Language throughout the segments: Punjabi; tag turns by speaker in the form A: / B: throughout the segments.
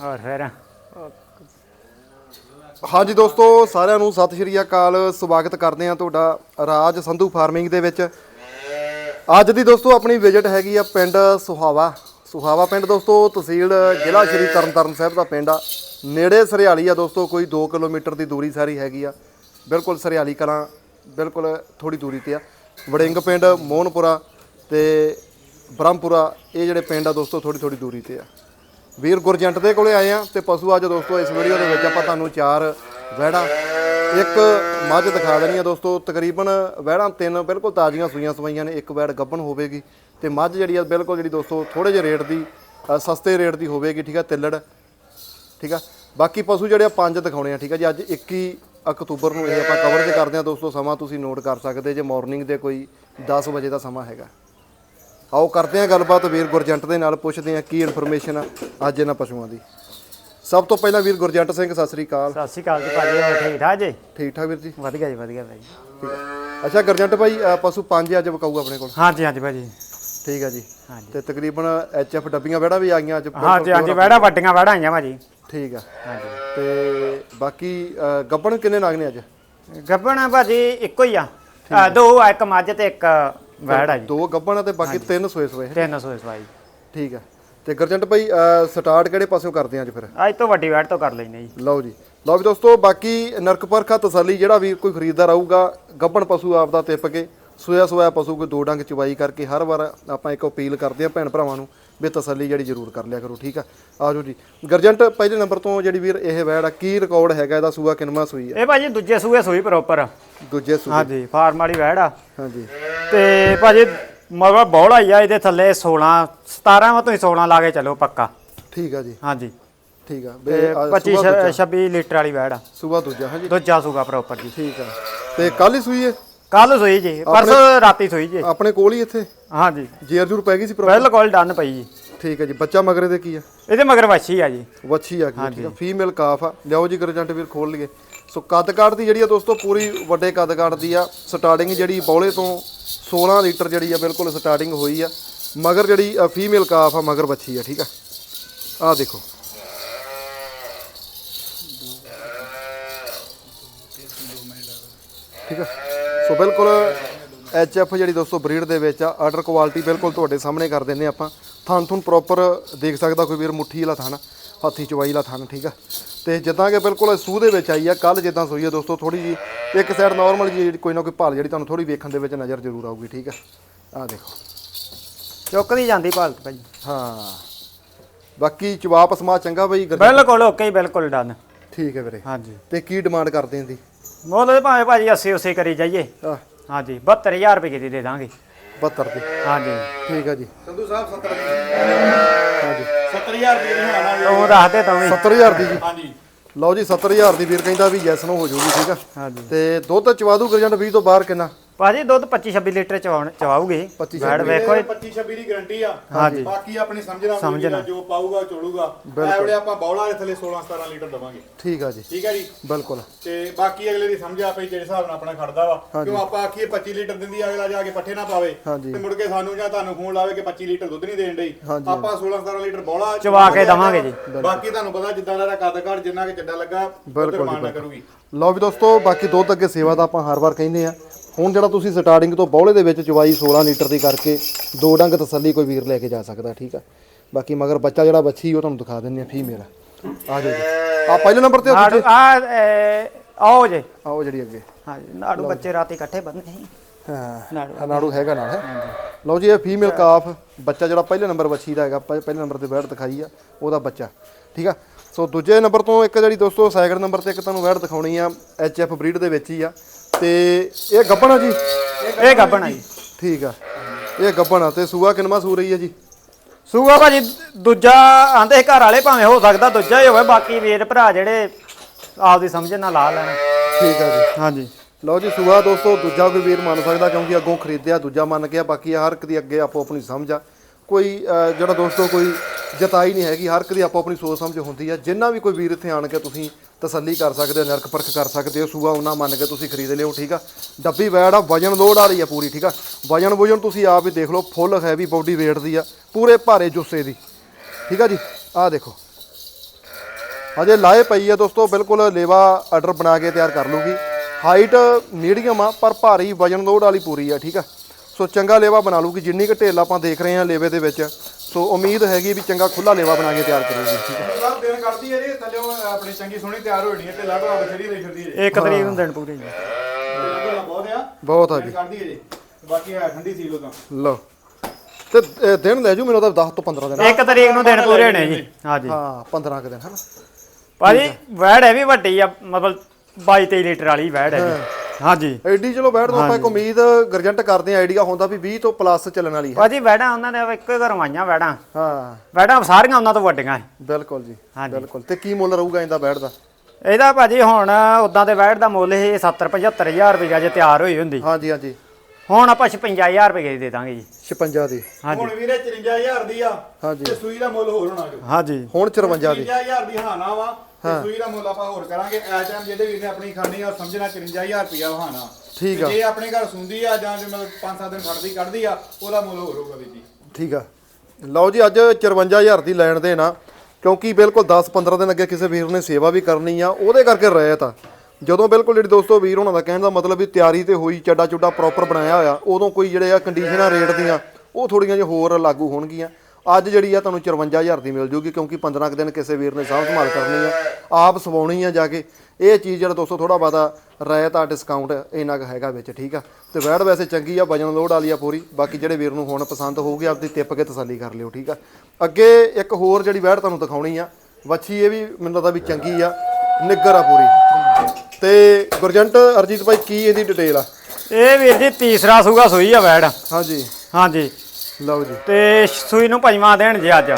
A: ਹੋਰ ਫਿਰ?
B: ਹਾਂਜੀ ਦੋਸਤੋ, ਸਾਰਿਆਂ ਨੂੰ ਸਤਿ ਸ਼੍ਰੀ ਅਕਾਲ। ਸਵਾਗਤ ਕਰਦੇ ਹਾਂ ਤੁਹਾਡਾ ਰਾਜ ਸੰਧੂ ਫਾਰਮਿੰਗ ਦੇ ਵਿੱਚ। ਅੱਜ ਦੀ ਦੋਸਤੋ ਆਪਣੀ ਵਿਜ਼ਿਟ ਹੈਗੀ ਆ ਪਿੰਡ ਸੁਹਾਵਾ। ਸੁਹਾਵਾ ਪਿੰਡ ਦੋਸਤੋ, ਤਹਿਸੀਲ ਜ਼ਿਲ੍ਹਾ ਸ਼੍ਰੀ ਤਰਨਤਾਰਨ ਸਾਹਿਬ ਦਾ ਪਿੰਡ ਆ। ਨੇੜੇ ਸਰਿਆਲੀ ਆ ਦੋਸਤੋ, ਕੋਈ 2 ਕਿਲੋਮੀਟਰ ਦੀ ਦੂਰੀ ਸਾਰੀ ਹੈਗੀ ਆ। ਬਿਲਕੁਲ ਸਰਿਆਲੀ ਕਲਾਂ, ਬਿਲਕੁਲ ਥੋੜੀ ਦੂਰੀ ਤੇ ਆ। ਵੜਿੰਗ ਪਿੰਡ, ਮੋਹਨਪੁਰਾ ਤੇ ਬ੍ਰਹਮਪੁਰਾ, ਇਹ ਜਿਹੜੇ ਪਿੰਡ ਆ ਦੋਸਤੋ ਥੋੜੀ ਥੋੜੀ ਦੂਰੀ ਤੇ ਆ। ਵੀਰ ਗੁਰਜੰਟ ਦੇ ਕੋਲੇ ਆਏ ਆ ਤੇ ਪਸ਼ੂ ਅੱਜ ਦੋਸਤੋ, ਇਸ ਵੀਡੀਓ ਦੇ ਵਿੱਚ ਆਪਾਂ ਤੁਹਾਨੂੰ ਚਾਰ ਵਹਿੜਾਂ, ਇੱਕ ਮੱਝ ਦਿਖਾ ਦੇਣੀ ਆ ਦੋਸਤੋ, ਤਕਰੀਬਨ ਵਹਿੜਾਂ ਤਿੰਨ ਬਿਲਕੁਲ ਤਾਜ਼ੀਆਂ ਸੂਈਆਂ ਸਵਾਈਆਂ ਨੇ, ਇੱਕ ਵਹਿੜ ਗੱਭਣ ਹੋਵੇਗੀ ਤੇ ਮੱਝ ਜਿਹੜੀ ਆ ਬਿਲਕੁਲ ਜਿਹੜੀ ਦੋਸਤੋ ਥੋੜੇ ਜਿਹੇ ਰੇਟ ਦੀ ਸਸਤੇ ਰੇਟ ਦੀ ਹੋਵੇਗੀ, ਠੀਕ ਆ, ਤਿੱਲੜ, ਠੀਕ ਆ। ਬਾਕੀ ਪਸ਼ੂ ਜਿਹੜੇ ਆ ਪੰਜ ਦਿਖਾਉਣੇ ਆ, ਠੀਕ ਆ ਜੀ, ਅੱਜ 21 ਅਕਤੂਬਰ ਨੂੰ ਇਹ ਆਪਾਂ ਕਵਰ ਤੇ ਕਰਦੇ ਆ ਦੋਸਤੋ, ਸਮਾਂ ਤੁਸੀਂ ਨੋਟ ਕਰ ਸਕਦੇ ਜੇ ਮਾਰਨਿੰਗ ਦੇ ਕੋਈ 10 ਵਜੇ ਦਾ ਸਮਾਂ ਹੈਗਾ। ਆਓ ਕਰਦੇ ਹਾਂ ਗੱਲਬਾਤ ਵੀਰ ਗੁਰਜੰਟ ਦੇ ਨਾਲ ਪੁੱਛਦੇ ਹਾਂ ਕੀ ਇਨਫੋਰਮੇਸ਼ਨ ਆ ਅੱਜ ਇਹਨਾਂ ਪਸ਼ੂਆਂ ਦੀ। ਸਭ ਤੋਂ ਪਹਿਲਾਂ ਵੀਰ ਗੁਰਜੰਟ ਸਿੰਘ ਸਤਿ ਸ੍ਰੀ ਅਕਾਲ।
A: ਸਤਿ ਸ਼੍ਰੀ ਅਕਾਲ ਜੀ ਭਾਜੀ ਹੋਰ ਠੀਕ ਠਾਕ ਜੀ?
B: ਠੀਕ ਠਾਕ ਵੀਰ ਜੀ?
A: ਵਧੀਆ ਜੀ ਵਧੀਆ ਭਾਈ
B: ਠੀਕ ਅੱਛਾ ਗੁਰਜੰਟ ਭਾਈ ਅ, ਪਸ਼ੂ ਪੰਜ ਅੱਜ ਵਿਕਾਊ ਆਪਣੇ ਕੋਲ?
A: ਹਾਂਜੀ ਹਾਂਜੀ ਭਾਜੀ।
B: ਠੀਕ ਹੈ ਜੀ।
A: ਹਾਂਜੀ।
B: ਤੇ ਤਕਰੀਬਨ ਐਚਐਫ ਡੱਬੀਆਂ ਵੜਾ ਵੀ ਆ ਗਈਆਂ ਅੱਜ
A: ਹਾਂਜੀ ਹਾਂਜੀ ਵੜਾ ਵੱਡੀਆਂ ਵੜਾ ਆਈਆਂ ਭਾਜੀ।
B: ਠੀਕ ਆ।
A: ਹਾਂਜੀ।
B: ਤੇ ਬਾਕੀ ਅ, ਗੱਬਣ ਕਿੰਨੇ ਨਾਗ ਨੇ ਅੱਜ?
A: ਗੱਬਣ ਭਾਜੀ ਇੱਕੋ ਹੀ ਆ। ਆ, ਦੋ ਆ ਇੱਕ ਮੱਝ ਤੇ ਇੱਕ ਵੜਾ ਜੀ।
B: ਦੋ ਗੱਬਣ ਆ ਤੇ ਬਾਕੀ ਤਿੰਨ ਸੋਏ ਸੋਏ।
A: 300 ਸਵਾਈ
B: ਠੀਕ ਆ। ਤੇ ਗੁਰਜੰਟ ਭਾਈ ਸਟਾਰਟ ਕਿਹੜੇ ਪਾਸਿਓਂ ਕਰਦੇ ਆ ਅੱਜ ਫਿਰ?
A: ਅੱਜ ਤੋਂ ਵੱਡੀ ਵੜ ਤੋਂ ਕਰ ਲੈਨੇ ਜੀ।
B: ਲਓ ਜੀ। ਲਓ ਵੀ ਦੋਸਤੋ ਬਾਕੀ ਨਰਕ ਪਰਖਾ ਤਸੱਲੀ ਜਿਹੜਾ ਵੀ ਕੋਈ ਖਰੀਦਦਾਰ ਆਊਗਾ ਗੱਬਣ ਪਸ਼ੂ ਆਪਦਾ ਤਿੱਪ ਕੇ ਸੋਇਆ ਸੋਇਆ ਪਸ਼ੂ ਕੋਈ ਦੋ ਡੰਗ ਚਵਾਈ ਕਰਕੇ ਹਰ ਵਾਰ ਆਪਾਂ ਇੱਕ ਅਪੀਲ ਕਰਦੇ ਆ ਭੈਣ ਭਰਾਵਾਂ ਨੂੰ ਵੀ ਤਸੱਲੀ ਜਿਹੜੀ ਜ਼ਰੂਰ ਕਰ ਲਿਆ ਕਰੋ ਠੀਕ ਆ? ਆਜੋ ਜੀ। ਗਰਜੰਟ ਪਹਿਲੇ ਨੰਬਰ ਤੋਂ ਜਿਹੜੀ ਵੀਰ ਇਹ ਵੈੜ ਆ ਕੀ ਰਿਕਾਰਡ ਹੈਗਾ ਇਹਦਾ? ਸੂਆ ਕਿਨਵਾ ਸੂਈ ਆ?
A: ਇਹ ਭਾਜੀ ਦੂਜੇ ਸੂਏ ਸੂਈ ਪ੍ਰੋਪਰ
B: ਦੂਜੇ ਸੂਏ।
A: ਹਾਂਜੀ ਫਾਰਮ ਵਾਲੀ ਵੜ ਆ।
B: ਹਾਂਜੀ।
A: ਤੇ ਭਾਜੀ ਮਗਰ ਬੌਲਾ ਹੀ ਆ ਇਹਦੇ ਥੱਲੇ 16 17 ਵਾ ਤੁਸੀਂ 16 ਲਾ ਕੇ ਚੱਲੋ ਪੱਕਾ।
B: ਠੀਕ ਆ ਜੀ।
A: ਹਾਂਜੀ।
B: ਠੀਕ ਆ।
A: ਤੇ 25 26 ਲੀਟਰ ਵਾਲੀ ਵੜ ਆ।
B: ਸੂਆ ਦੂਜਾ ਹਾਂਜੀ।
A: ਦੂਜਾ ਸੂਗਾ ਪ੍ਰੋਪਰ ਜੀ।
B: ਠੀਕ ਆ। ਤੇ ਕੱਲ ਹੀ ਸੂਈ ਹੈ
A: ਕੱਲ ਸੋਈ ਜੀ ਪਰਸੋਂ ਰਾਤੀ ਸੋਈ ਜੀ।
B: ਆਪਣੇ ਕੋਲ ਹੀ ਇੱਥੇ?
A: ਹਾਂਜੀ।
B: ਜੇਰ ਜੂਰ ਪੈ ਗਈ ਸੀ ਪ੍ਰੋ
A: ਬਿਲਕੁਲ ਡਨ ਪਈ ਜੀ।
B: ਠੀਕ ਹੈ ਜੀ। ਬੱਚਾ ਮਗਰੇ ਦੇ ਕੀ ਆ?
A: ਇਹਦੇ ਮਗਰ ਵੱਛੀ ਆ ਜੀ।
B: ਵੱਛੀ ਆ ਗਈ ਠੀਕ ਆ। ਫੀਮੇਲ ਕਾਫ ਆ। ਲਿਆਓ ਜੀ ਗਰਜੰਟ ਵੀਰ ਖੋਲ ਲਈਏ। ਸੋ ਕੱਦ ਕਾਠ ਦੀ ਜਿਹੜੀ ਆ ਦੋਸਤੋ ਪੂਰੀ ਵੱਡੇ ਕੱਦ ਕਾਠ ਦੀ ਆ। ਸਟਾਰਟਿੰਗ ਜਿਹੜੀ ਬੌਲੇ ਤੋਂ 16 ਲੀਟਰ ਜਿਹੜੀ ਆ ਬਿਲਕੁਲ ਸਟਾਰਟਿੰਗ ਹੋਈ ਆ। ਮਗਰ ਜਿਹੜੀ ਫੀਮੇਲ ਕਾਫ ਆ ਮਗਰ ਵੱਛੀ ਆ ਠੀਕ ਆ। ਆ ਦੇਖੋ। ਠੀਕ ਆ। ਸੋ ਬਿਲਕੁਲ ਐਚ ਐਫ ਜਿਹੜੀ ਦੋਸਤੋ ਬਰੀਡ ਦੇ ਵਿੱਚ ਆ ਆਰਡਰ ਕੁਆਲਿਟੀ ਬਿਲਕੁਲ ਤੁਹਾਡੇ ਸਾਹਮਣੇ ਕਰ ਦਿੰਦੇ ਆਪਾਂ। ਥਣ ਥੁਣ ਪ੍ਰੋਪਰ ਦੇਖ ਸਕਦਾ ਕੋਈ ਵੀਰ ਮੁੱਠੀ ਵਾਲਾ ਥਣ ਹੱਥੀ ਚਵਾਈ ਵਾਲਾ ਥਣ ਠੀਕ ਆ? ਤੇ ਜਿੱਦਾਂ ਕਿ ਬਿਲਕੁਲ ਸੂਹ ਦੇ ਵਿੱਚ ਆਈ ਆ ਕੱਲ ਜਿੱਦਾਂ ਸੋਈ ਆ ਦੋਸਤੋ ਥੋੜੀ ਜੀ ਇੱਕ ਸਾਈਡ ਨਾਰਮਲ ਜੀ ਕੋਈ ਨਾ ਕੋਈ ਭਾਲ ਜਿਹੜੀ ਤੁਹਾਨੂੰ ਥੋੜੀ ਵੇਖਣ ਦੇ ਵਿੱਚ ਨਜ਼ਰ ਜ਼ਰੂਰ ਆਊਗੀ ਠੀਕ ਆ? ਆ ਦੇਖੋ।
A: ਚੁੱਕਦੀ ਜਾਂਦੀ ਭਾਲਤ ਭਾਜੀ
B: ਹਾਂ। ਬਾਕੀ ਜਵਾਬ ਸਮਾ ਚੰਗਾ ਬਈ
A: ਬਿਲਕੁਲ ਓਕੇ ਬਿਲਕੁਲ ਡਨ।
B: ਠੀਕ ਹੈ ਵੀਰੇ।
A: ਹਾਂਜੀ।
B: ਤੇ ਕੀ ਡਿਮਾਂਡ ਕਰਦੇ ਆਂ ਦੀ
A: ਮੁੱਲ ਭਾਵੇਂ ਭਾਜੀ 80 ਉਸੇ ਕਰੀ ਜਾਈਏ।
B: ਆ
A: ਹਾਂਜੀ 72000 ਰੁਪਏ ਦੀ ਦੇ ਦਾਂਗੇ।
B: 72 ਦੀ।
A: ਹਾਂਜੀ।
B: ਠੀਕ ਆ ਜੀ।
C: ਸੰਧੂ ਸਾਹਿਬ 70
B: ਹਾਂਜੀ।
C: 70000 ਰੁਪਏ ਦੀ ਹਾਣਾ
A: ਤੂੰ ਦੱਸ ਦੇ ਤੂੰ ਵੀ।
B: 70000 ਦੀ ਜੀ।
C: ਹਾਂਜੀ।
B: ਲਓ ਜੀ 70000 ਦੀ ਵੀਰ ਕਹਿੰਦਾ ਵੀ ਯੈਸ ਨੋ ਹੋ ਜਾਊਗੀ ਠੀਕ ਆ।
A: ਹਾਂਜੀ।
B: ਤੇ ਦੁੱਧ ਚਵਾ ਦੂ ਗਰਜੰਟ 20 ਤੋਂ ਬਾਹਰ ਕਿੰਨਾ?
A: ਭਾਜੀ ਦੁੱਧ 25 26 ਲੀਟਰ ਚਵਾਉਣ ਚਵਾਉਗੇ
B: 25
A: ਬੈਡ ਵੇਖੋ।
C: 25 26 ਦੀ ਗਾਰੰਟੀ ਆ।
A: ਹਾਂਜੀ।
C: ਬਾਕੀ ਆਪਣੀ ਸਮਝਣਾ
A: ਸਮਝਣਾ।
C: ਜੋ ਪਾਊਗਾ ਚੋਲੂਗਾ ਐ ਵੇਲੇ ਆਪਾਂ ਬੌਲਾ ਦੇ ਥੱਲੇ 16 17 ਲੀਟਰ ਦਵਾਂਗੇ।
B: ਠੀਕ ਆ ਜੀ।
C: ਠੀਕ ਹੈ ਜੀ?
B: ਬਿਲਕੁਲ।
C: ਤੇ ਬਾਕੀ ਅਗਲੇ ਦੀ ਸਮਝ ਆਪੇ ਜਿਹੜੇ ਹਿਸਾਬ ਨਾਲ ਆਪਣਾ ਖੜਦਾ ਵਾ। ਕਿਉਂ ਆਪਾਂ ਆਖੀਏ 25 ਲੀਟਰ ਦਿੰਦੀ ਆ, ਅਗਲਾ ਜਾ ਕੇ ਪੱਠੇ ਨਾ ਪਾਵੇ। ਤੇ ਮੁੜ ਕੇ ਸਾਨੂੰ ਜਾਂ ਤੁਹਾਨੂੰ ਫੋਨ ਲਾਵੇ ਕਿ 25 ਲੀਟਰ ਦੁੱਧ ਨਹੀਂ ਦੇਣ ਡਈ। ਆਪਾਂ 16 17 ਲੀਟਰ ਬੌਲਾ
A: ਚਵਾ ਕੇ ਦੇਵਾਂਗੇ ਜੀ।
C: ਬਾਕੀ ਤੁਹਾਨੂੰ ਪਤਾ ਜਿੱਦਾਂ ਦਾ ਕੱਦ ਕਾਠ ਜਿੰਨਾ ਕਿ ਚੱਡਾ ਲੱਗਾ
B: ਬਿਲਕੁਲ।
C: ਕਰੂਗੀ।
B: ਲਓ ਵੀ ਦੋਸਤੋ ਬਾਕੀ ਦੁੱਧ ਅੱਗੇ ਸੇਵਾ ਦਾ ਆਪਾਂ ਹਰ ਵਾਰ ਕਹਿੰਦੇ ਆ। ਹੁਣ ਜਿਹੜਾ ਤੁਸੀਂ ਸਟਾਰਟਿੰਗ ਤੋਂ ਬੌਲੇ ਦੇ ਵਿੱਚ ਚਵਾਈ 16 ਲੀਟਰ ਦੀ ਕਰਕੇ ਦੋ ਡੰਗ ਤਸੱਲੀ ਕੋਈ ਵੀਰ ਲੈ ਕੇ ਜਾ ਸਕਦਾ ਠੀਕ ਆ? ਬਾਕੀ ਮਗਰ ਬੱਚਾ ਜਿਹੜਾ ਬੱਚੀ ਉਹ ਤੁਹਾਨੂੰ ਦਿਖਾ ਦਿੰਦੇ ਆ ਫੀਮੇਲ ਆ। ਜਾਓ ਜੀ। ਆ ਪਹਿਲੇ ਨੰਬਰ ਤੇ ਆ
A: ਨਾੜੂ ਆ ਆਓ ਜੇ।
B: ਆਓ ਜਿਹੜੀ ਅੱਗੇ।
A: ਹਾਂਜੀ ਨਾੜੂ ਬੱਚੇ ਰਾਤੀ ਇਕੱਠੇ ਬੰਨੇ ਸੀ।
B: ਹਾਂ
A: ਨਾੜੂ।
B: ਹੈਗਾ ਨਾਲ ਹੈ? ਲਓ ਜੀ ਇਹ ਫੀਮੇਲ ਕਾਫ ਬੱਚਾ ਜਿਹੜਾ ਪਹਿਲੇ ਨੰਬਰ ਬੱਚੀ ਦਾ ਹੈਗਾ ਪਹਿ- ਪਹਿਲੇ ਨੰਬਰ ਤੇ ਬੈਠ ਦਿਖਾਈ ਆ ਉਹਦਾ ਬੱਚਾ ਠੀਕ ਆ? ਸੋ ਦੂਜੇ ਨੰਬਰ ਤੋਂ ਇੱਕ ਜਿਹੜੀ ਦੋਸਤੋ ਸੈਕਿੰਡ ਨੰਬਰ ਤੇ ਇੱਕ ਤੁਹਾਨੂੰ ਬੈਠ ਦਿਖਾਉਣੀ ਆ ਐਚ ਐਫ ਬਰੀਡ ਦੇ ਵਿੱਚ ਹੀ ਆ। ਤੇ ਇਹ ਗੱਬਣ ਆ ਜੀ?
A: ਇਹ ਗੱਬਣ ਆ ਜੀ।
B: ਠੀਕ ਆ। ਇਹ ਗੱਬਣ ਆ ਤੇ ਸੂਆ ਕਿਨਮਾ ਸੂ ਰਹੀ ਆ ਜੀ?
A: ਸੂਆ ਭਾਜੀ ਦੂਜਾ ਆਂਦੇ ਘਰ ਵਾਲੇ ਭਾਵੇਂ ਹੋ ਸਕਦਾ ਦੂਜਾ ਹੀ ਹੋਵੇ ਬਾਕੀ ਵੀਰ ਭਰਾ ਜਿਹੜੇ ਆਪਦੀ ਸਮਝ ਨਾਲ ਲਾ ਲੈਣ।
B: ਠੀਕ ਆ ਜੀ।
A: ਹਾਂਜੀ।
B: ਲਓ ਜੀ ਸੂਆ ਦੋਸਤੋ ਦੂਜਾ ਕੋਈ ਵੀਰ ਮੰਨ ਸਕਦਾ ਕਿਉਂਕਿ ਅੱਗੋਂ ਖਰੀਦਿਆ ਦੂਜਾ ਮੰਨ ਗਿਆ ਬਾਕੀ ਹਰ ਇੱਕ ਦੀ ਅੱਗੇ ਆਪੋ ਆਪਣੀ ਸਮਝ ਆ। ਕੋਈ ਜਿਹੜਾ ਦੋਸਤੋ ਕੋਈ ਜਤਾਈ ਨਹੀਂ ਹੈਗੀ ਹਰ ਇੱਕ ਦੀ ਆਪੋ ਆਪਣੀ ਸੋਚ ਸਮਝ ਹੁੰਦੀ ਆ। ਜਿੰਨਾ ਵੀ ਕੋਈ ਵੀਰ ਇੱਥੇ ਆਣ ਕੇ ਤੁਸੀਂ ਤਸੱਲੀ ਕਰ ਸਕਦੇ ਹੋ, ਨਰਕ ਪਰਖ ਕਰ ਸਕਦੇ ਹੋ, ਸੂਆ ਉਹਨਾਂ ਮੰਨ ਕੇ ਤੁਸੀਂ ਖਰੀਦ ਲਿਓ, ਠੀਕ ਆ? ਡੱਬੀ ਵੈੜ ਆ, ਵਜਨ ਲੋਡ ਵਾਲੀ ਆ ਪੂਰੀ, ਠੀਕ ਆ? ਵਜਨ ਵਜਨ ਤੁਸੀਂ ਆਪ ਹੀ ਦੇਖ ਲਓ, ਫੁੱਲ ਹੈਵੀ ਬਾਡੀ weight ਦੀ ਆ, ਪੂਰੇ ਭਾਰੇ ਜੁੱਸੇ ਦੀ, ਠੀਕ ਆ ਜੀ? ਆਹ ਦੇਖੋ। ਹਜੇ ਲਾਏ ਪਈ ਆ ਦੋਸਤੋ, ਬਿਲਕੁਲ ਲੇਵਾ ਆਰਡਰ ਬਣਾ ਕੇ ਤਿਆਰ ਕਰ ਲੂਗੀ ਹਾਈਟ ਮੀਡੀਅਮ ਆ, ਪਰ ਭਾਰੀ ਵਜਨ ਲੋਡ ਵਾਲੀ ਪੂਰੀ ਆ, ਠੀਕ ਆ? ਸੋ ਚੰਗਾ ਲੇਵਾ ਬਣਾ ਲੂਗੀ ਜਿੰਨੀ ਕੁ ਢੇਲ ਆਪਾਂ ਦੇਖ ਰਹੇ ਆ ਲੇਵੇ ਦੇ ਵਿੱਚ। ਸੋ ਉਮੀਦ ਹੈਗੀ ਵੀ ਚੰਗਾ ਖੁੱਲਾ ਲੇਵਾ ਬਣਾ ਕੇ ਤਿਆਰ ਕਰੂਗੀ।
C: ਸਭ ਦਿਨ ਕੱਢਦੀ ਹੈ ਜੀ ਥੱਲੇ ਆਪਣੀ ਚੰਗੀ ਸੋਹਣੀ ਤਿਆਰ ਹੋ ਜਣੀ ਤੇ ਲਾਟੋ ਆ ਬਛੜੀ ਲਈ ਫਿਰਦੀ ਹੈ
A: ਇੱਕ ਤਰੀਕ ਨੂੰ ਦਿਨ ਪੂਰੇ ਜੀ।
C: ਜੀ ਬਹੁਤ ਆ।
B: ਬਹੁਤ ਆ
C: ਦਿਨ
B: ਜੀ
C: ਕੱਢਦੀ ਹੈ ਜੀ। ਬਾਕੀ ਹੈ ਠੰਡੀ ਸੀ ਲੋ ਤਾਂ।
B: ਲਓ। ਤੇ ਦਿਨ ਲੈ ਜੂ ਮੈਨੂੰ ਤਾਂ 10 ਤੋਂ 15 ਦਿਨ।
A: ਇੱਕ ਤਰੀਕ ਨੂੰ ਦਿਨ ਪੂਰੇ ਹੋਣੇ ਜੀ। ਹਾਂਜੀ
B: ਹਾਂ 15 ਕੁ ਦਿਨ ਹਨਾ
A: ਭਾਜੀ ਵੈੜ ਇਹ ਵੀ ਵੱਡੀ ਆ ਮਤਲਬ 22 23 ਲੀਟਰ ਵਾਲੀ ਵੈੜ ਹੈ ਜੀ। ਹਾਂਜੀ।
B: ਐਡੀ ਚਲੋ ਬੈਠ ਦੋ ਆਪਾਂ ਇੱਕ ਉਮੀਦ ਗਰਜੰਟ ਕਰਦੇ ਆ ਆਈਡੀਆ ਹੁੰਦਾ ਵੀ 20 ਤੋਂ ਪਲੱਸ ਚੱਲਣ ਵਾਲੀ ਹੈ।
A: ਭਾਜੀ ਵੈੜਾਂ ਉਹਨਾਂ ਨੇ ਇੱਕੋ ਹੀ ਘਰੋਂ ਆਈਆਂ ਵੈੜਾਂ।
B: ਹਾਂ।
A: ਵੈੜਾਂ ਸਾਰੀਆਂ ਉਹਨਾਂ ਤੋਂ ਵੱਡੀਆਂ।
B: ਬਿਲਕੁਲ ਜੀ
A: ਹਾਂਜੀ।
B: ਬਿਲਕੁਲ। ਤੇ ਕੀ ਮੁੱਲ ਰਹੂਗਾ ਇਹਦਾ ਬੈਠ ਦਾ?
A: ਇਹਦਾ ਭਾਜੀ ਹੁਣ ਉਦਾਂ ਦੇ ਵੈੜ ਦਾ ਮੁੱਲ ਇਹ 70 75000 ਰੁਪਏ ਜੇ ਤਿਆਰ ਹੋਈ ਹੁੰਦੀ।
B: ਹਾਂਜੀ ਹਾਂਜੀ।
A: ਹੁਣ ਆਪਾਂ 56000 ਰੁਪਏ ਦੀ ਦੇ ਦਾਂਗੇ ਜੀ।
B: 56 ਦੀ।
A: ਹਾਂਜੀ।
C: ਹੁਣ ਵੀਰੇ 54000 ਦੀ ਆ
B: ਹਾਂਜੀ।
C: ਤੇ ਸੂਈ ਦਾ ਮੁੱਲ ਹੋਰ ਹੋਣਾ ਜੋ।
A: ਹਾਂਜੀ।
B: ਹੁਣ 54 ਦੀ।
C: 54000 ਦੀ ਹਾਨਾ ਵਾ ਤੇ ਸੂਈ ਦਾ ਮੁੱਲ ਆਪਾਂ ਹੋਰ ਕਰਾਂਗੇ। ਐ ਟਾਈਮ ਜਿਹਦੇ ਵੀਰ ਨੇ ਆਪਣੀ ਖਾਣੀ ਆ ਉਹ ਸਮਝਣਾ 54000 ਰੁਪਿਆ ਵਹਾਣਾ
B: ਠੀਕ ਆ।
C: ਜੇ ਆਪਣੇ ਘਰ ਸੁੰਦੀ ਆ ਜਾਂ ਜੇ ਮਤਲਬ 5-7 ਦਿਨ ਖੜਦੀ ਕੱਢਦੀ ਆ ਉਹਦਾ ਮੁੱਲ ਹੋਰ ਹੋਊਗਾ ਵੀਰ ਜੀ।
B: ਠੀਕ ਆ। ਲਓ ਜੀ ਅੱਜ 54000 ਦੀ ਲੈਣ ਦੇ ਨਾ ਕਿਉਂਕਿ ਬਿਲਕੁਲ 10-15 ਦਿਨ ਅੱਗੇ ਕਿਸੇ ਵੀਰ ਨੇ ਸੇਵਾ ਵੀ ਕਰਨੀ ਆ ਉਹਦੇ ਕਰਕੇ ਰਹਿ ਤਾਂ ਜਦੋਂ ਬਿਲਕੁਲ ਜਿਹੜੀ ਦੋਸਤੋ ਵੀਰ ਹੋਣਾ ਦਾ ਕਹਿਣ ਦਾ ਮਤਲਬ ਵੀ ਤਿਆਰੀ ਤੇ ਹੋਈ ਚੱਡਾ ਚੁੱਡਾ ਪ੍ਰੋਪਰ ਬਣਾਇਆ ਹੋਇਆ, ਉਦੋਂ ਕੋਈ ਜਿਹੜੇ ਆ ਕੰਡੀਸ਼ਨਾਂ ਰੇਟ ਦੀਆਂ, ਉਹ ਥੋੜੀਆਂ ਜਿਹਾ ਹੋਰ ਲਾਗੂ ਹੋਣਗੀਆਂ। ਅੱਜ ਜਿਹੜੀ ਆ ਤੁਹਾਨੂੰ 54000 ਦੀ ਮਿਲ ਜੂਗੀ, ਕਿਉਂਕਿ 15 ਕੁ ਦਿਨ ਕਿਸੇ ਵੀਰ ਨੇ ਸਾਂਭ ਸੰਭਾਲ ਕਰਨੀ ਆ, ਆਪ ਸਵਾਉਣੀ ਆ ਜਾ ਕੇ। ਇਹ ਚੀਜ਼ ਜਿਹੜਾ ਦੋਸਤੋ ਥੋੜਾ ਬਾਤਾ ਰਹਿਤ ਆ ਡਿਸਕਾਊਂਟ ਇੰਨਾ ਕੁ ਹੈਗਾ ਵਿੱਚ, ਠੀਕ ਆ? ਤੇ ਵੈੜ ਵੈਸੇ ਚੰਗੀ ਆ, ਵਜਨ ਲੋਡ ਵਾਲੀ ਆ ਪੂਰੀ। ਬਾਕੀ ਜਿਹੜੇ ਵੀਰ ਨੂੰ ਹੁਣ ਪਸੰਦ ਹੋਊਗੀ, ਆਪਦੀ ਟਿੱਪ ਕੇ ਤਸੱਲੀ ਕਰ ਲਿਓ, ਠੀਕ ਆ? ਅੱਗੇ ਇੱਕ ਹੋਰ ਜਿਹੜੀ ਵੈੜ ਤੁਹਾਨੂੰ ਦਿਖਾਉਣੀ ਆ, ਵੱਛੀ ਇਹ ਵੀ ਮੈਨੂੰ ਲੱਗਦਾ ਵੀ ਚੰਗੀ ਆ ਨਿੱਗਰ ਆ ਪੂਰੀ। ਤੇ ਗੁਰਜੰਟ ਅਰਜੀਤ ਭਾਈ ਕੀ ਇਹਦੀ ਡਿਟੇਲ ਆ?
A: ਇਹ ਵੀਰ ਜੀ ਤੀਸਰਾ ਸੂਗਾ ਸੂਈ ਆ ਵੈੜ।
B: ਹਾਂਜੀ।
A: ਹਾਂਜੀ।
B: ਲਓ ਜੀ।
A: ਤੇ ਸੂਈ ਨੂੰ ਪੰਜਵਾਂ ਦੇਣ ਜੀ ਅੱਜ।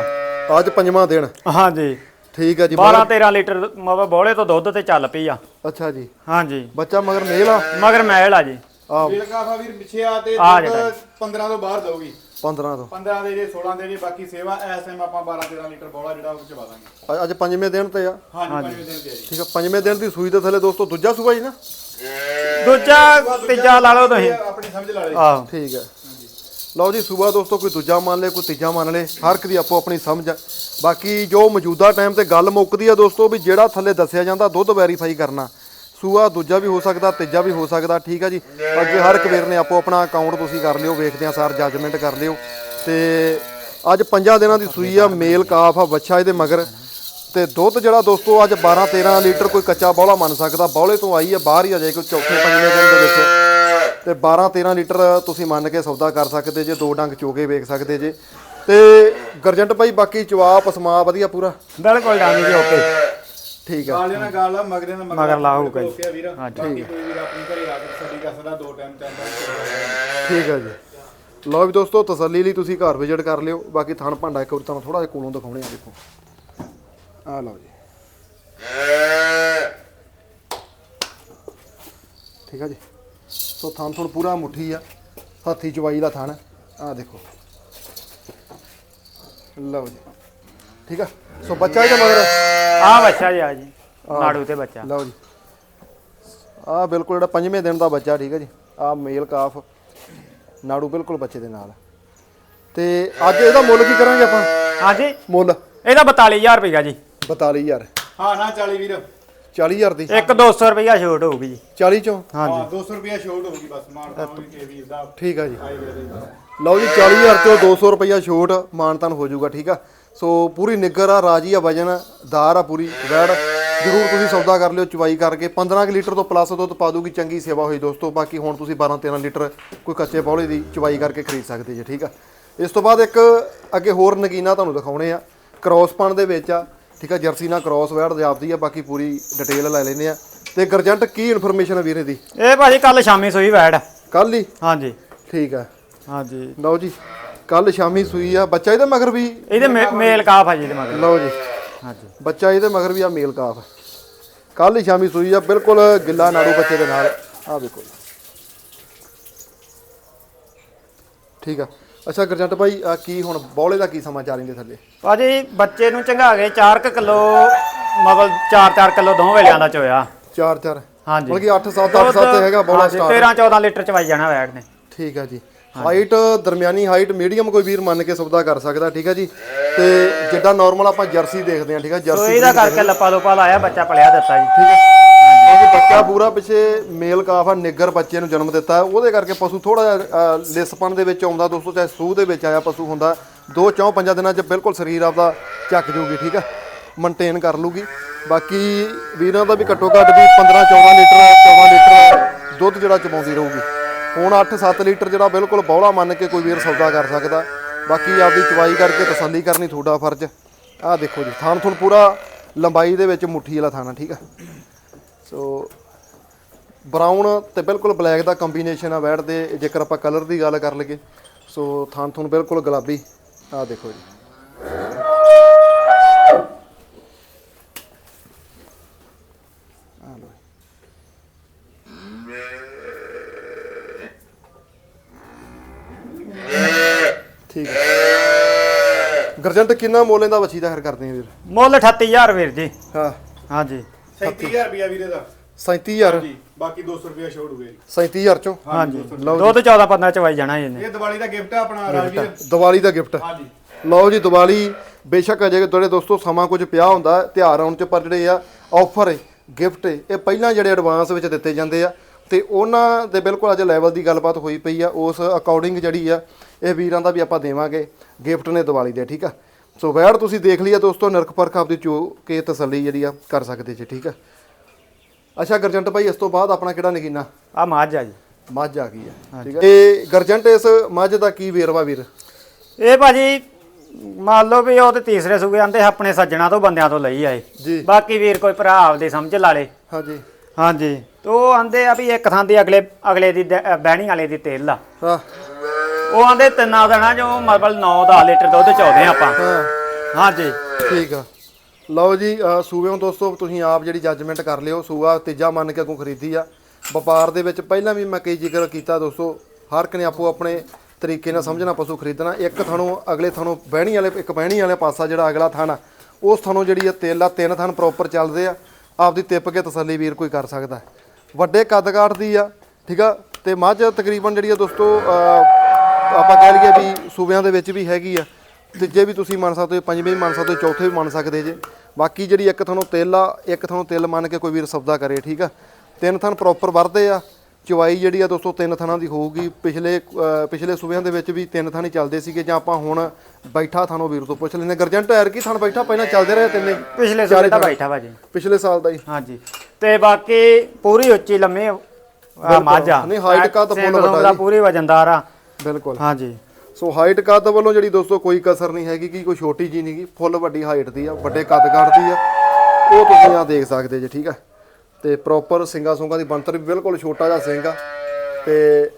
B: ਅੱਜ ਪੰਜਵਾਂ ਦਿਨ
A: ਹਾਂਜੀ।
B: ਠੀਕ ਆ ਜੀ
A: 12 13 ਲੀਟਰ ਮਤਲਬ ਬੋਲੇ ਤੋਂ ਦੁੱਧ ਤੇ ਚੱਲ ਪਈ ਆ।
B: ਅੱਛਾ ਜੀ।
A: ਹਾਂਜੀ।
B: ਬੱਚਾ ਮਗਰ ਮੇਲ ਆ?
A: ਮਗਰ ਮੈਲ ਆ ਜੀ।
B: ਆ
C: ਵੀਰ ਕਾਫਾ ਵੀਰ ਪਿੱਛੇ ਆ ਤੇ
A: ਆ
C: ਦੁੱਧ
A: ਜਿਹੜਾ।
C: 15 ਤੋਂ ਬਾਹਰ ਦਊਗੀ।
B: 15 ਤੋਂ।
C: 15 ਦੇ ਜੇ 16 ਦੇ ਜੇ ਬਾਕੀ ਸੇਵਾ ਐਸ ਟਾਈਮ ਆਪਾਂ 12-13 ਲੀਟਰ ਬੋਲਾ ਜਿਹੜਾ ਉਹ ਚਵਾ ਦਾਂਗੇ।
B: ਅ- ਅੱਜ ਪੰਜਵੇਂ ਦਿਨ ਤੇ ਆ।
C: ਹਾਂਜੀ ਪੰਜਵੇਂ ਦਿਨ ਤੇ ਆ ਜੀ।
B: ਠੀਕ ਆ ਪੰਜਵੇਂ ਦਿਨ ਦੀ ਸੂਈ ਦੇ ਥੱਲੇ ਦੋਸਤੋ ਦੂਜਾ ਸੂਆ ਜੀ ਨਾ?
A: ਦੂਜਾ ਤੀਜਾ ਲਾ ਲਓ ਤੁਸੀਂ।
C: ਆਪਣੀ ਸਮਝ ਲਾ ਲਈ।
A: ਆਹੋ।
B: ਠੀਕ ਹੈ ਲਓ ਜੀ ਸੂਬਾ ਦੋਸਤੋ ਕੋਈ ਦੂਜਾ ਮੰਨ ਲੇ ਕੋਈ ਤੀਜਾ ਮੰਨ ਲੇ ਹਰ ਇੱਕ ਦੀ ਆਪੋ ਆਪਣੀ ਸਮਝ ਆ। ਬਾਕੀ ਜੋ ਮੌਜੂਦਾ ਟਾਈਮ ਤੇ ਗੱਲ ਮੁੱਕਦੀ ਆ ਦੋਸਤੋ ਵੀ ਜਿਹੜਾ ਥੱਲੇ ਦੱਸਿਆ ਜਾਂਦਾ ਦੁੱਧ ਵੈਰੀਫਾਈ ਕਰਨਾ। ਸੂਆ ਦੂਜਾ ਵੀ ਹੋ ਸਕਦਾ, ਤੀਜਾ ਵੀ ਹੋ ਸਕਦਾ, ਠੀਕ ਆ ਜੀ? ਅੱਗੇ ਹਰ ਇੱਕ ਵੀਰ ਨੇ ਆਪੋ ਆਪਣਾ ਅਕਾਊਂਟ ਤੁਸੀਂ ਕਰ ਲਿਓ, ਵੇਖਦੇ ਆ ਸਾਰ ਜੱਜਮੈਂਟ ਕਰ ਲਿਓ। ਤੇ ਅੱਜ ਪੰਜਾਂ ਦਿਨਾਂ ਦੀ ਸੂਈ ਆ, ਮੇਲ ਕਾਫ ਆ ਬੱਚਾ ਇਹਦੇ ਮਗਰ। ਤੇ ਦੁੱਧ ਜਿਹੜਾ ਦੋਸਤੋ, ਅੱਜ 12 13 ਲੀਟਰ ਕੋਈ ਕੱਚਾ ਬੌਲਾ ਮੰਨ ਸਕਦਾ। ਬੌਲੇ ਤੋਂ ਆਈ ਆ, ਬਾਹਰ ਹੀ ਆ ਜਾਏ ਕੋਈ ਚੌਥੇ ਪੰਜਵੇਂ ਦਿਨ ਦੇ ਵਿੱਚ। ਤੇ 12 13 ਲੀਟਰ ਤੁਸੀਂ ਮੰਨ ਕੇ ਸੌਦਾ ਕਰ ਸਕਦੇ ਜੇ, ਦੋ ਡੰਗ ਚੋਗੇ ਵੇਖ ਸਕਦੇ ਜੇ। ਤੇ ਗਰਜੰਟ ਭਾਈ, ਬਾਕੀ ਚਵਾਪ ਸਮਾ ਵਧੀਆ ਪੂਰਾ?
A: ਬਿਲਕੁਲ ਜਾਨੀ ਜੀ, ਓਕੇ।
B: ਠੀਕ ਆ।
C: ਗਾਲਿਆਂ ਨਾਲ ਗਾਲ ਆ ਮਗਰੇ ਨਾਲ
A: ਮਗਰ ਲਾ ਹੋਊਗਾ ਜੀ।
C: ਓਕੇ ਆ ਵੀਰ। ਬਾਕੀ ਕੋਈ ਵੀਰ ਆਪਣੀ ਘਰੇ ਆ ਕੇ ਤਸੱਲੀ ਕਰ ਸਕਦਾ ਦੋ ਟਾਈਮ ਤਿੰਨ ਟਾਈਮ
B: ਠੀਕ ਆ ਜੀ। ਲਓ ਵੀ ਦੋਸਤੋ ਤਸੱਲੀ ਲਈ ਤੁਸੀਂ ਘਰ ਵਿਜ਼ਿਟ ਕਰ ਲਿਓ। ਬਾਕੀ ਥਣ ਭਾਂਡਾ ਇੱਕ ਵਾਰ ਤੁਹਾਨੂੰ ਥੋੜਾ ਜਿਹਾ ਕੋਲੋਂ ਦਿਖਾਉਣੇ ਆ ਦੇਖੋ। ਆ ਲਓ ਜੀ। ਠੀਕ ਆ ਜੀ। ਸੋ ਥਣ ਥਣ ਪੂਰਾ ਮੁੱਠੀ ਆ। ਹੱਥੀ ਚਵਾਈ ਦਾ ਥਣ। ਆ ਦੇਖੋ। ਲਓ ਜੀ। ਠੀਕ ਆ। ਸੋ ਬੱਚਾ ਇਹਦਾ ਮਗਰ।
A: ਆ ਬੱਚਾ ਜੀ ਆ ਜੀ ਨਾੜੂ ਤੇ ਬੱਚਾ।
B: ਲਓ ਜੀ। ਆ ਬਿਲਕੁਲ ਜਿਹੜਾ ਪੰਜਵੇਂ ਦਿਨ ਦਾ ਬੱਚਾ ਠੀਕ ਹੈ ਜੀ। ਆ ਮੇਲ ਕਾਫ ਨਾੜੂ ਬਿਲਕੁਲ ਬੱਚੇ ਦੇ ਨਾਲ। ਤੇ ਅੱਜ ਇਹਦਾ ਮੁੱਲ ਕੀ ਕਰਾਂਗੇ ਆਪਾਂ?
A: ਹਾਂਜੀ?
B: ਮੁੱਲ।
A: ਇਹਦਾ 42000 ਰੁਪਏ ਜੀ।
B: 42000
C: ਹਾਂ ਨਾ 40 ਵੀਰ।
B: 40000 ਦੀ।
A: ਇੱਕ 200 ਰੁਪਇਆ ਛੋਟ ਹੋਊਗੀ ਜੀ।
B: 40 ਚੋਂ?
C: ਹਾਂ 200 ਰੁਪਿਆ ਛੋਟ ਹੋਊਗੀ ਬਸ ਮਾਰ ਪਾਵਾਂਗੇ ਕੇ ਵੀਰ ਦਾ
B: ਠੀਕ ਆ ਜੀ। ਲਓ ਜੀ 40000 ਚੋਂ 200 ਰੁਪਈਆ ਛੋਟ ਮਾਨਤਨ ਹੋ ਜਾਊਗਾ ਠੀਕ ਆ। ਸੋ ਪੂਰੀ ਨਿੱਗਰ ਆ ਰਾਜੀ ਆ ਵਜਨ ਦਾਰ ਆ ਪੂਰੀ ਵੈੜ। ਜਰੂਰ ਤੁਸੀਂ ਸੌਦਾ ਕਰ ਲਿਓ ਚਵਾਈ ਕਰਕੇ। 15 ਕੁ ਲੀਟਰ ਤੋਂ ਪਲੱਸ ਦੁੱਧ ਪਾ ਦੂਗੀ ਚੰਗੀ ਸੇਵਾ ਹੋਈ ਦੋਸਤੋ। ਬਾਕੀ ਹੁਣ ਤੁਸੀਂ 12 13 ਲੀਟਰ ਕੋਈ ਕੱਚੇ ਪੌਲੇ ਦੀ ਚਵਾਈ ਕਰਕੇ ਖਰੀਦ ਸਕਦੇ ਜੇ ਠੀਕ ਆ? ਇਸ ਤੋਂ ਬਾਅਦ ਇੱਕ ਅੱਗੇ ਹੋਰ ਨਗੀਨਾ ਤੁਹਾਨੂੰ ਦਿਖਾਉਣੇ ਆ। ਕ੍ਰੋਸ ਪਣ ਦੇ ਵਿੱਚ ਆ ਠੀਕ ਆ? ਜਰਸੀ ਨਾਲ ਕ੍ਰੋਸ ਵੈੜ ਜਾਪਦੀ ਆ ਬਾਕੀ ਪੂਰੀ ਡਿਟੇਲ ਲੈ ਲੈਨੇ ਆ। ਤੇ ਗਰਜੰਟ ਕੀ ਇਨਫੋਰਮੇਸ਼ਨ ਆ ਵੀਰੇ ਦੀ?
A: ਇਹ ਭਾਜੀ ਕੱਲ ਸ਼ਾਮੀ ਸੂਈ ਵੈੜ।
B: ਕੱਲ ਹੀ?
A: ਹਾਂਜੀ।
B: ਠੀਕ ਆ।
A: ਹਾਂਜੀ।
B: ਲਓ ਜੀ। ਕੱਲ ਸ਼ਾਮੀ ਸੂਈ ਆ ਬੱਚਾ ਇਹਦੇ ਮਗਰ ਵੀ?
A: ਇਹਦੇ ਮੇਲ ਕਾਫ ਆ ਜੀ ਇਹਦੇ ਮਗਰ।
B: ਲਓ ਜੀ।
A: ਹਾਂਜੀ।
B: ਬੱਚਾ ਇਹਦੇ ਮਗਰ ਵੀ ਆ ਮੇਲ ਕਾਫ। ਕੱਲ ਸ਼ਾਮੀ ਸੂਈ ਆ ਬਿਲਕੁਲ ਗਿੱਲਾ ਨਾੜੂ ਬੱਚੇ ਦੇ ਨਾਲ। ਆ ਦੇਖੋ ਠੀਕ ਆ। ਅੱਛਾ ਗਰਜੰਟ ਭਾਈ ਆ ਕੀ ਹੁਣ ਬੌਲੇ ਦਾ ਕੀ ਸਮਾਚਾਰ ਇਹਦੇ ਥੱਲੇ?
A: ਭਾਜੀ ਬੱਚੇ ਨੂੰ ਚੰਗਾ ਕੇ 4 ਕਿਲੋ ਮਤਲਬ 4-4 ਕਿਲੋ ਦੋ ਵੇਲਿਆਂ ਦਾ ਚੋਇਆ।
B: 4 4
A: ਹਾਂਜੀ।
B: ਮਤਲਬ ਕਿ 8 7 8 7 ਹੈਗਾ ਬੌਲਾ
A: ਹਾਂਜੀ,
B: ਸਟਾਰਟ
A: 13 14 ਲੀਟਰ ਚਵਾਈ ਜਾਣਾ ਵੈੜ ਨੇ।
B: ਠੀਕ ਆ ਜੀ। ਹਾਈਟ ਦਰਮਿਆਨੀ ਹਾਈਟ ਮੀਡੀਅਮ ਕੋਈ ਵੀਰ ਮੰਨ ਕੇ ਸੌਦਾ ਕਰ ਸਕਦਾ ਠੀਕ ਹੈ ਜੀ? ਤੇ ਜਿੱਦਾਂ ਨਾਰਮਲ ਆਪਾਂ ਜਰਸੀ ਦੇਖਦੇ ਹਾਂ ਠੀਕ ਹੈ?
A: ਸੋ
B: ਜਰਸੀ
A: ਇਹਦਾ ਕਰਕੇ ਲੱਪਾ ਲੋਪਾ ਲਾਇਆ ਬੱਚਾ ਪਲਿਆ ਦਿੱਤਾ ਜੀ।
B: ਠੀਕ ਹੈ? ਕਿਉਂਕਿ ਬੱਚਾ ਪੂਰਾ ਪਿੱਛੇ ਮੇਲ ਕਾਫ ਆ ਨਿੱਗਰ ਬੱਚੇ ਨੂੰ ਜਨਮ ਦਿੱਤਾ। ਉਹਦੇ ਕਰਕੇ ਪਸ਼ੂ ਥੋੜਾ ਜਿਹਾ ਅ, ਲਿਸਪਣ ਦੇ ਵਿੱਚ ਆਉਂਦਾ ਦੋਸਤੋ ਚਾਹੇ ਸੂਹ ਦੇ ਵਿੱਚ ਆਇਆ ਪਸ਼ੂ ਹੁੰਦਾ। ਦੋ ਚੌਂ ਪੰਜਾਂ ਦਿਨਾਂ 'ਚ ਬਿਲਕੁਲ ਸਰੀਰ ਆਪਦਾ ਚੱਕ ਜੂਗੀ ਠੀਕ ਹੈ? ਮੇਨਟੇਨ ਕਰ ਲੂਗੀ। ਬਾਕੀ ਵੀਰਾਂ ਦਾ ਵੀ ਘੱਟੋ ਘੱਟ ਵੀ 15 14 ਲੀਟਰ 14 ਲੀਟਰ ਦੁੱਧ ਜਿਹੜਾ ਚਬਾਉਂਦੀ ਰਹੂਗੀ। ਹੁਣ 8-7 ਲੀਟਰ ਜਿਹੜਾ ਬਿਲਕੁਲ ਬੌਲਾ ਮੰਨ ਕੇ ਕੋਈ ਵੀਰ ਸੌਦਾ ਕਰ ਸਕਦਾ। ਬਾਕੀ ਆਪਦੀ ਚਵਾਈ ਕਰਕੇ ਤਸੱਲੀ ਕਰਨੀ ਤੁਹਾਡਾ ਫਰਜ਼। ਆਹ ਦੇਖੋ ਜੀ ਥਾਣ ਥੁਣ ਪੂਰਾ ਲੰਬਾਈ ਦੇ ਵਿੱਚ ਮੁੱਠੀ ਵਾਲਾ ਥਾਣਾ ਠੀਕ ਆ। ਸੋ ਬਰਾਊਨ ਤੇ ਬਿਲਕੁਲ ਬਲੈਕ ਦਾ ਕੰਬੀਨੇਸ਼ਨ ਆ ਵੈਟ ਦੇ, ਜੇਕਰ ਆਪਾਂ ਕਲਰ ਦੀ ਗੱਲ ਕਰ ਲਈਏ। ਸੋ, ਥਾਨ ਥੁਨ ਬਿਲਕੁਲ ਗੁਲਾਬੀ। ਆਹ ਦੇਖੋ ਜੀ। ਗਰਜੰਟ ਕਿੰਨਾ ਮੋਲੇ ਦਾ ਵੱਛੀ ਦਾ ਖਰ ਕਰਦੇ ਆ ਵੀਰ?
A: ਮੁੱਲ 38000 ਵੀਰ ਜੀ।
B: ਹਾਂ।
A: ਹਾਂਜੀ।
C: 37000 ਰੁਪਿਆ ਵੀਰੇ ਦਾ।
B: 37000
C: ਜੀ ਬਾਕੀ 200 ਰੁਪਿਆ ਛੋੜ ਹੋਵੇ
B: 37000 ਚੋਂ?
A: ਹਾਂਜੀ ਦੁੱਧ 14 15 ਚਵਾਈ ਜਾਣਾ ਇਹਨੇ।
C: ਇਹ ਦੀਵਾਲੀ ਦਾ ਗਿਫਟ ਆ ਆਪਣਾ ਰਾਜਵੀਰ
B: ਦੀਵਾਲੀ ਦਾ ਗਿਫਟ
C: ਹਾਂਜੀ।
B: ਲਓ ਜੀ ਦੀਵਾਲੀ ਬੇਸ਼ੱਕ ਅਜੇ ਤੁਹਾਡੇ ਦੋਸਤੋ ਸਮਾਂ ਕੁਝ ਪਿਆ ਹੁੰਦਾ ਤਿਉਹਾਰ ਆਉਣ ਚ ਪਰ ਜਿਹੜੇ ਆ ਆਫਰ ਗਿਫਟ ਇਹ ਪਹਿਲਾਂ ਜਿਹੜੇ ਐਡਵਾਂਸ ਵਿੱਚ ਦਿੱਤੇ ਜਾਂਦੇ ਆ। ਤੇ ਉਹਨਾਂ ਦੇ ਬਿਲਕੁਲ ਅੱਜ ਲੈਵਲ ਦੀ ਗੱਲਬਾਤ ਹੋਈ ਪਈ ਆ ਉਸ ਅਕੋਰਡਿੰਗ ਜਿਹੜੀ ਆ ਇਹ ਵੀਰਾਂ ਦਾ ਵੀ ਆਪਾਂ ਦੇਵਾਂਗੇ ਗਿਫਟ ਨੇ ਦੀਵਾਲੀ ਦੇ ਠੀਕ ਆ? ਸੋ ਵੈੜ ਤੁਸੀਂ ਦੇਖ ਲਿਆ ਦੋਸਤੋ ਨਰਕ ਪਰਖ ਆਪਦੀ ਚੋ ਕੇ ਤਸੱਲੀ ਜਿਹੜੀ ਆ ਕਰ ਸਕਦੇ ਜੀ ਠੀਕ ਆ? ਅੱਛਾ ਗਰਜੰਟ ਭਾਈ ਇਸ ਤੋਂ ਬਾਅਦ ਆਪਣਾ ਕਿਹੜਾ ਨਗੀਨਾ?
A: ਆ ਮੱਝ ਆ ਜੀ।
B: ਮੱਝ ਆ ਗਈ ਆ ਠੀਕ ਆ? ਇਹ ਗਰਜੰਟ ਇਸ ਮੱਝ ਦਾ ਕੀ ਵੇਰਵਾ ਵੀਰ?
A: ਇਹ ਭਾਜੀ ਮੰਨ ਲਓ ਵੀ ਉਹ ਤੇ ਤੀਸਰੇ ਸੂਗੇ ਆਂਦੇ ਆਪਣੇ ਸੱਜਣਾ ਤੋਂ ਬੰਦਿਆਂ ਤੋਂ ਲਈ ਆਏ।
B: ਜੀ।
A: ਬਾਕੀ ਵੀਰ ਕੋਈ ਭਰਾ ਆਪਦੇ ਸਮਝ ਲਾ ਲੇ।
B: ਹਾਂਜੀ।
A: ਹਾਂਜੀ। ਤੇ ਆਂਦੇ ਆ ਵੀ ਇੱਕ ਥਾਂ ਦੀ ਅਗਲੇ ਅਗਲੇ ਦੀ ਬਹਿਣੀ ਵਾਲੇ ਦੀ ਤੇਲ ਆ।
B: ਹਾਂ।
A: ਉਹ ਆਂਦੇ ਤਿੰਨਾਂ ਦੇਣਾ ਜੋ ਮਤਲਬ 9-10 ਲੀਟਰ ਦੁੱਧ ਚੋਦੇ ਆਪਾਂ।
B: ਹਾਂ।
A: ਹਾਂਜੀ।
B: ਠੀਕ ਆ। ਲਓ ਜੀ ਅਹ ਸੂਬਿਓਂ ਦੋਸਤੋ ਤੁਸੀਂ ਆਪ ਜਿਹੜੀ ਜੱਜਮੈਂਟ ਕਰ ਲਿਓ ਸੂਆ ਤੀਜਾ ਮੰਨ ਕੇ ਅੱਗੋਂ ਖਰੀਦੀ ਆ। ਵਪਾਰ ਦੇ ਵਿੱਚ ਪਹਿਲਾਂ ਵੀ ਮੈਂ ਕਈ ਜ਼ਿਕਰ ਕੀਤਾ ਦੋਸਤੋ ਹਰ ਇੱਕ ਨੇ ਆਪੋ ਆਪਣੇ ਤਰੀਕੇ ਨਾਲ ਸਮਝਣਾ ਪਸ਼ੂ ਖਰੀਦਣਾ। ਇੱਕ ਥਣੋਂ ਅਗਲੇ ਥਣੋਂ ਬਹਿਣੀ ਵਾਲੇ ਇੱਕ ਬਹਿਣੀ ਵਾਲੇ ਪਾਸਾ ਜਿਹੜਾ ਅਗਲਾ ਥਣ ਆ ਉਸ ਥਣੋਂ ਜਿਹੜੀ ਆ ਤੇਲ ਆ ਤਿੰਨ ਥਣ ਪ੍ਰੋਪਰ ਚੱਲਦੇ ਆ। ਆਪਦੀ ਤਿੱਪ ਕੇ ਤਸੱਲੀ ਵੀਰ ਕੋਈ ਕਰ ਸਕਦਾ। ਵੱਡੇ ਕੱਦ ਕਾਠ ਦੀ ਆ ਠੀਕ ਆ? ਤੇ ਮੱਝ ਤਕਰੀਬਨ ਜਿਹੜੀ ਆ ਦੋਸਤੋ ਆਪਾਂ ਕਹਿ ਲਈਏ ਵੀ ਸੂਬਿਆਂ ਦੇ ਵਿੱਚ ਵੀ ਹੈਗੀ ਆ ਤੀਜੇ ਵੀ ਤੁਸੀਂ ਮੰਨ ਸਕਦੇ ਹੋ ਪੰਜਵੇਂ ਵੀ ਮੰਨ ਸਕਦੇ ਹੋ ਚੌਥੇ ਵੀ ਮੰਨ ਸਕਦੇ ਜੇ। ਬਾਕੀ ਜਿਹੜੀ ਇੱਕ ਤੁਹਾਨੂੰ ਤਿਲ ਆ ਇੱਕ ਤੁਹਾਨੂੰ ਤਿਲ ਮੰਨ ਕੇ ਕੋਈ ਵੀਰ ਸੌਦਾ ਕਰੇ ਠੀਕ ਆ? ਤਿੰਨ ਥਣ ਪ੍ਰੋਪਰ ਵਰਦੇ ਆ ਚਵਾਈ ਜਿਹੜੀ ਆ ਦੋਸਤੋ ਤਿੰਨ ਥਣਾਂ ਦੀ ਹੋਊਗੀ। ਪਿਛਲੇ ਪਿਛਲੇ ਸੂਬਿਆਂ ਦੇ ਵਿੱਚ ਵੀ ਤਿੰਨ ਥਣ ਚੱਲਦੇ ਸੀਗੇ ਜਾਂ ਆਪਾਂ ਹੁਣ ਬੈਠਾ ਥਾਣੋਂ ਵੀਰ ਤੋਂ ਪੁੱਛ ਲੈਂਦੇ ਗਰਜੰਟ ਐਰ ਕੀ ਥਣ ਬੈਠਾ ਪਹਿਲਾਂ ਚੱਲਦੇ ਰਹੇ ਤਿੰਨੇ।
A: ਪਿਛਲੇ ਸਾਲ ਦਾ ਬੈਠਾ ਭਾਜੀ।
B: ਪਿਛਲੇ ਸਾਲ ਦਾ ਹੀ।
A: ਹਾਂਜੀ। ਤੇ ਬਾਕੀ ਪੂਰੀ ਉੱਚੀ ਲੰਮੀ ਆ ਮੱਝ।
B: ਨਹੀਂ, ਫੁੱਲ ਵੱਡਾ
A: ਸੁੰਗ ਦਾ
B: ਜੀ।
A: ਪੂਰੀ ਵਜਨਦਾਰ ਆ।
B: ਬਿਲਕੁਲ।
A: ਹਾਂਜੀ।
B: ਸੋ ਹਾਈਟ ਕੱਦ ਵੱਲੋਂ ਜਿਹੜੀ ਦੋਸਤੋ ਕੋਈ ਕਸਰ ਨਹੀਂ ਹੈਗੀ ਕਿ ਕੋਈ ਛੋਟੀ ਜੀ ਨਹੀਂਗੀ ਫੁੱਲ ਵੱਡੀ ਹਾਈਟ ਦੀ ਆ ਵੱਡੇ ਕੱਦ ਕਾਠ ਦੀ ਆ। ਉਹ ਤੁਸੀਂ ਆ ਦੇਖ ਸਕਦੇ ਜੇ ਠੀਕ ਆ? ਤੇ ਪ੍ਰੋਪਰ ਸਿੰਗਾ ਸੁੰਗਾ ਦੀ ਬਣਤਰ ਵੀ ਬਿਲਕੁਲ ਛੋਟਾ ਜਿਹਾ ਸਿੰਘ ਆ ਤੇ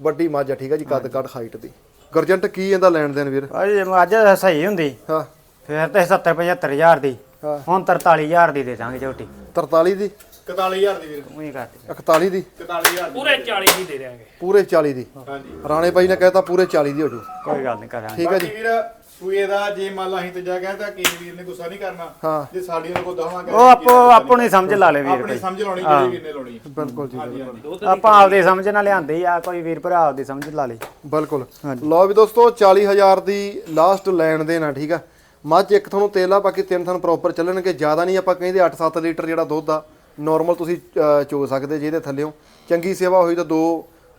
B: ਵੱਡੀ ਮੱਝ ਆ ਠੀਕ ਆ ਜੀ ਕੱਦ ਕਾਠ ਹਾਈਟ ਦੀ। ਗਰਜੰਟ ਕੀ ਇਹਦਾ ਲੈਣ ਦੇਣ ਵੀਰ?
A: ਭਾਜੀ ਜੇ ਮੱਝ ਸਹੀ ਹੁੰਦੀ।
B: ਹਾਂ।
A: ਫਿਰ ਤੇ 70 75000 ਦੀ।
B: ਹਾਂ।
A: ਹੁਣ 43000 ਦੀ ਦੇ ਦਾਂਗੇ ਝੋਟੀ।
B: 43 ਦੀ?
C: 41000 ਦੀ ਵੀਰ।
A: ਉਹੀ ਕਰਤੀ।
B: 41 ਦੀ?
C: 41000 ਦੀ।
D: ਪੂਰੇ 40 ਦੀ ਦੇ ਦੇਾਂਗੇ
B: ਪੂਰੇ 40 ਦੀ?
C: ਹਾਂਜੀ।
B: ਰਾਣੇ ਬਾਈ ਨੇ ਕਹਿਤਾ ਪੂਰੇ 40 ਦੀ ਹੋ ਜੂ
A: ਕੋਈ ਗੱਲ ਨਹੀਂ ਕਰਾਂਗੇ।
B: ਠੀਕ ਆ ਜੀ।
C: ਬਾਕੀ ਵੀਰ ਸੂਏ ਦਾ ਜੇ ਮੰਨ ਲਾ ਅਸੀਂ ਤੀਜਾ ਕਹਿੰਦਾ ਕਿ ਵੀਰ ਨੇ ਗੁੱਸਾ ਨਹੀਂ ਕਰਨਾ।
B: ਹਾਂ।
C: ਜੇ ਸਾਡੀ ਨੂੰ ਕੋ ਦਵਾਂਗੇ
A: ਉਹ ਆਪੋ ਆਪਣੀ ਸਮਝ ਲਾ ਲੈ ਵੀਰ
C: ਆਪਣੀ ਸਮਝ ਲਾਉਣੀ ਜਿਹੜੀ ਵੀਰ ਨੇ ਲਾਉਣੀ
B: ਬਿਲਕੁਲ ਜੀ
C: ਹਾਂਜੀ ਹਾਂਜੀ।
A: ਆਪਾਂ ਆਪਦੀ ਸਮਝ ਨਾਲ ਲਿਆਂਦੇ ਹੀ ਆ ਕੋਈ ਵੀਰ ਭਰਾ ਆਪਦੀ ਸਮਝ ਲਾ ਲੇ
B: ਬਿਲਕੁਲ। ਲਓ ਵੀ ਦੋਸਤੋ 40000 ਦੀ ਲਾਸਟ ਲੈਣ ਦੇਣ ਆ ਠੀਕ ਆ। ਮੱਝ ਇੱਕ ਤੁਹਾਨੂੰ ਤੇਲ ਆ ਬਾਕੀ ਤਿੰਨ ਤੁਹਾਨੂੰ ਪ੍ਰੋਪਰ ਚੱਲਣਗੇ। ਜ਼ਿਆਦਾ ਨਹੀਂ ਆਪਾਂ ਕਹਿੰਦੇ 8-7 ਲੀਟਰ ਜਿਹੜਾ ਦੁੱਧ ਆ ਨਾਰਮਲ ਤੁਸੀਂ ਚੋ ਸਕਦੇ ਜੇ ਇਹਦੇ ਥੱਲੇੋਂ। ਚੰਗੀ ਸੇਵਾ ਹੋਈ ਤਾਂ ਦੋ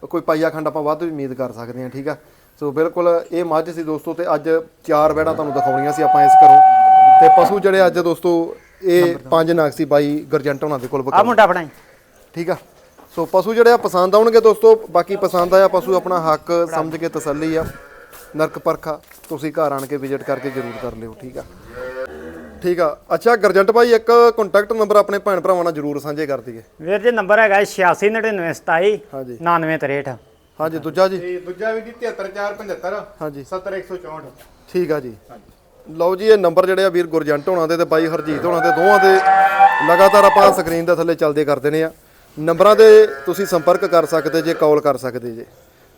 B: ਕੋਈ ਪਾਈਆ ਖੰਡ ਆਪਾਂ ਵੱਧ ਵੀ ਉਮੀਦ ਕਰ ਸਕਦੇ ਹਾਂ ਠੀਕ ਆ? ਸੋ ਬਿਲਕੁਲ ਇਹ ਮੱਝ ਸੀ ਦੋਸਤੋ ਤੇ ਅੱਜ ਚਾਰ ਵੈੜਾਂ ਤੁਹਾਨੂੰ ਦਿਖਾਉਣੀਆਂ ਸੀ ਆਪਾਂ ਇਸ ਘਰੋਂ। ਤੇ ਪਸ਼ੂ ਜਿਹੜੇ ਅੱਜ ਦੋਸਤੋ ਇਹ ਪੰਜ ਨਾਗ ਸੀ ਬਾਈ ਗਰਜੰਟ ਉਹਨਾਂ ਦੇ ਕੋਲ
A: ਆ ਮੁੰਡਾ ਬਣਾਈ
B: ਠੀਕ ਆ? ਸੋ ਪਸ਼ੂ ਜਿਹੜੇ ਆ ਪਸੰਦ ਆਉਣਗੇ ਦੋਸਤੋ ਬਾਕੀ ਪਸੰਦ ਆਇਆ ਪਸ਼ੂ ਆਪਣਾ ਹੱਕ ਸਮਝ ਕੇ ਤਸੱਲੀ ਆ। ਨਰਕ ਪਰਖਾ ਤੁਸੀਂ ਘਰ ਆਣ ਕੇ ਵਿਜ਼ਿਟ ਕਰਕੇ ਜ਼ਰੂਰ ਕਰ ਲਿਓ ਠੀਕ ਆ? ਠੀਕ ਆ। ਅੱਛਾ ਗਰਜੰਟ ਭਾਈ ਇੱਕ ਕੰਟੈਕਟ ਨੰਬਰ ਆਪਣੇ ਭੈਣ ਭਰਾਵਾਂ ਨਾਲ ਜ਼ਰੂਰ ਸਾਂਝੇ ਕਰ ਦਈਏ।
A: ਵੀਰ ਜੀ ਨੰਬਰ ਹੈਗਾ 869927
B: ਹਾਂਜੀ।
A: 9963
B: ਹਾਂਜੀ ਦੂਜਾ ਜੀ।
C: ਤੇ ਦੂਜਾ ਵੀ ਜੀ 73475
B: ਹਾਂਜੀ।
C: 70164
B: ਠੀਕ ਆ ਜੀ। ਲਓ ਜੀ ਇਹ ਨੰਬਰ ਜਿਹੜੇ ਆ ਵੀਰ ਗੁਰਜੰਟ ਹੋਣਾ ਦੇ ਤੇ ਬਾਈ ਹਰਜੀਤ ਹੋਣਾ ਦੇ ਦੋਵਾਂ ਦੇ ਲਗਾਤਾਰ ਆਪਾਂ ਸਕਰੀਨ ਦੇ ਥੱਲੇ ਚੱਲਦੇ ਕਰਦੇ ਨੇ ਆ। ਨੰਬਰਾਂ ਦੇ ਤੁਸੀਂ ਸੰਪਰਕ ਕਰ ਸਕਦੇ ਜੇ ਕਾਲ ਕਰ ਸਕਦੇ ਜੇ।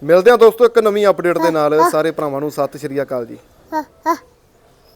B: ਮਿਲਦੇ ਆ ਦੋਸਤੋ ਇੱਕ ਨਵੀਂ ਅਪਡੇਟ ਦੇ ਨਾਲ। ਸਾਰੇ ਭਰਾਵਾਂ ਨੂੰ ਸਤਿ ਸ਼੍ਰੀ ਅਕਾਲ ਜੀ।